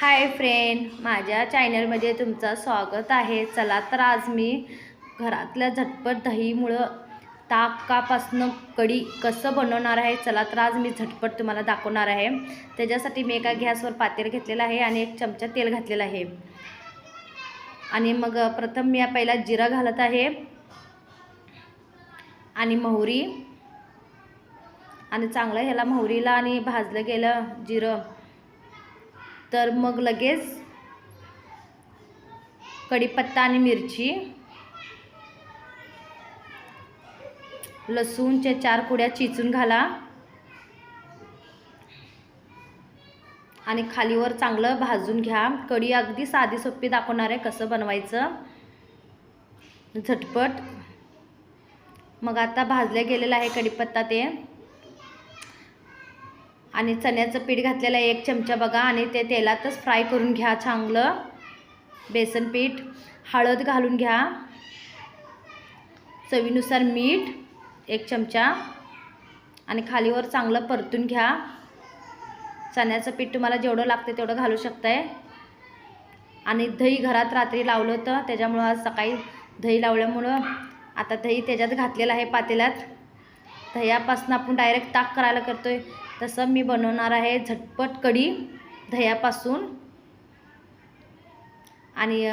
Hi friend माझ्या चॅनलमध्ये तुमचं स्वागत आहे. चला तर आज मी घरातल्या झटपट दहीमुळं ताकापासनं कढी कसं बनवणार आहे चला तर आज मी झटपट तुम्हाला दाखवणार आहे. त्याच्यासाठी मी एका गॅसवर पातेल घेतलेलं आहे आणि एक चमचा तेल घातलेलं आहे. आणि मग प्रथम मी पहिला जिरा घालत आहे. आणि मोहरी. आणि चांगलं ह्याला मोहरीला आणि भाजलं गेलं जिरं. तर मग लगेच कढीपत्ता आणि मिरची लसूणच्या चार कुड्या चिचून घाला आणि खालीवर चांगलं भाजून घ्या. कढी अगदी साधी सोपी दाखवणार आहे कसं बनवायचं. झटपट. मग आता भाजलं गेलेलं आहे कढीपत्ता ते. आणि चण्याचं पीठ घातलेलं आहे एक चमचा बघा आणि ते तेलातच फ्राय करून घ्या चांगलं. बेसन पीठ हळद घालून घ्या. चवीनुसार मीठ एक चमचा. आणि खालीवर चांगलं परतून घ्या. चण्याचं पीठ तुम्हाला जेवढं लागतं तेवढं घालू शकताय. आणि दही घरात रात्री लावलं होतं त्याच्यामुळं आज सकाळी दही लावल्यामुळं आता दही त्याच्यात घातलेलं आहे पातेल्यात. दह्यापासून आपण डायरेक्ट ताक करायला करतो आहे तसं मी बनवणार आहे झटपट कढी दह्यापासून. आणि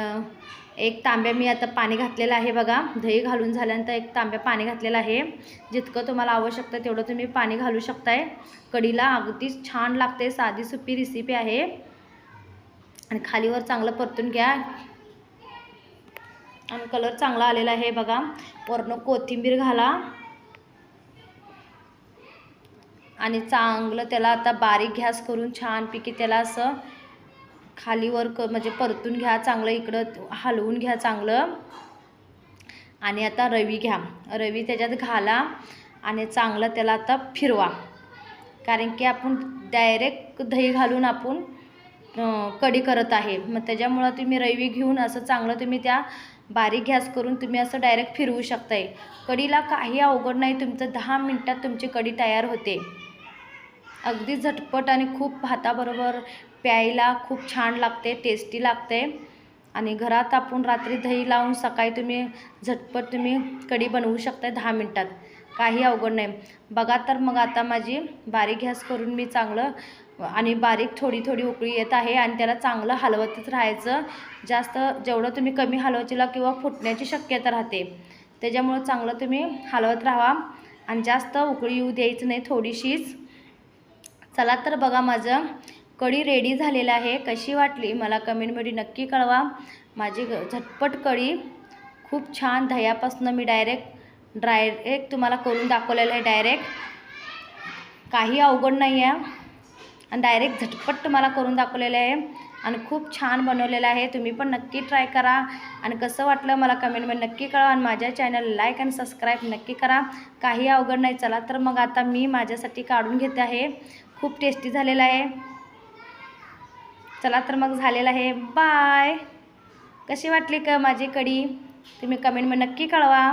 एक तांब्या मी आता पाणी घातलेलं आहे बघा. दही घालून झाल्यानंतर एक तांब्या पाणी घातलेलं आहे. जितकं तुम्हाला आवश्यकता तेवढं तुम्ही पाणी घालू शकताय. कढीला अगदीच छान लागते साधी सोपी रेसिपी आहे. आणि खालीवर चांगलं परतून घ्या. आणि कलर चांगला आलेला आहे बघा. वरनं कोथिंबीर घाला. आणि चांगलं त्याला आता बारीक घ्यास करून छानपैकी त्याला असं खालीवर क म्हणजे परतून घ्या चांगलं इकडं हलवून घ्या चांगलं. आणि आता रवी घ्या. रवी त्याच्यात घाला आणि चांगलं त्याला आता फिरवा. कारण की आपण डायरेक्ट दही घालून आपण कढी करत आहे. मग त्याच्यामुळं तुम्ही रवी घेऊन असं चांगलं तुम्ही त्या बारीक गॅस करून तुम्ही असं डायरेक्ट फिरवू शकताय. कढीला काही अवघड नाही. तुमचं दहा मिनटात तुमची कढी तयार होते. अगदी झटपट आणि खूप भाताबरोबर प्यायला खूप छान लागते टेस्टी लागते. आणि घरात आपण रात्री दही लावून सकाळी तुम्ही झटपट तुम्ही कढी बनवू शकता दहा मिनटात. काही अवघड नाही. बघा तर मग आता माझी बारीक गॅस करून मी चांगलं आणि बारीक थोडी थोडी उकळी येत आहे आणि त्याला चांगलं हलवतच राहायचं. जास्त जेवढं तुम्ही कमी हलवचीला किंवा फुटण्याची शक्यता राहते त्याच्यामुळं चांगलं तुम्ही हलवत राहा आणि जास्त उकळी येऊ द्यायचं नाही थोडीशीच. चला तर बघा माझं कढी रेडी झालेलं आहे. कशी वाटली? मला कमेंटमध्ये नक्की कळवा. माझी झटपट कढी खूप छान दह्यापासून मी डायरेक्ट डायरेक्ट तुम्हाला करून दाखवलेलं आहे डायरेक्ट काही अवघड नाही आहे. आणि डायरेक्ट झटपट तुम्हाला करून दाखवलेलं आहे. आणि खूप छान बनवलेलं आहे. तुम्ही पण नक्की ट्राय करा. आणि कसं वाटलं मला कमेंटमध्ये नक्की कळवा. आणि माझ्या चॅनल लाईक आणि सबस्क्राईब नक्की करा. काही अवघड नाही. चला तर मग आता मी माझ्यासाठी काढून घेते आहे. खूप टेस्टी झालेलं आहे. चला तर मग झालेलं आहे. बाय कशी वाटली का माझी कढी? तुम्ही कमेंटमध्ये नक्की कळवा.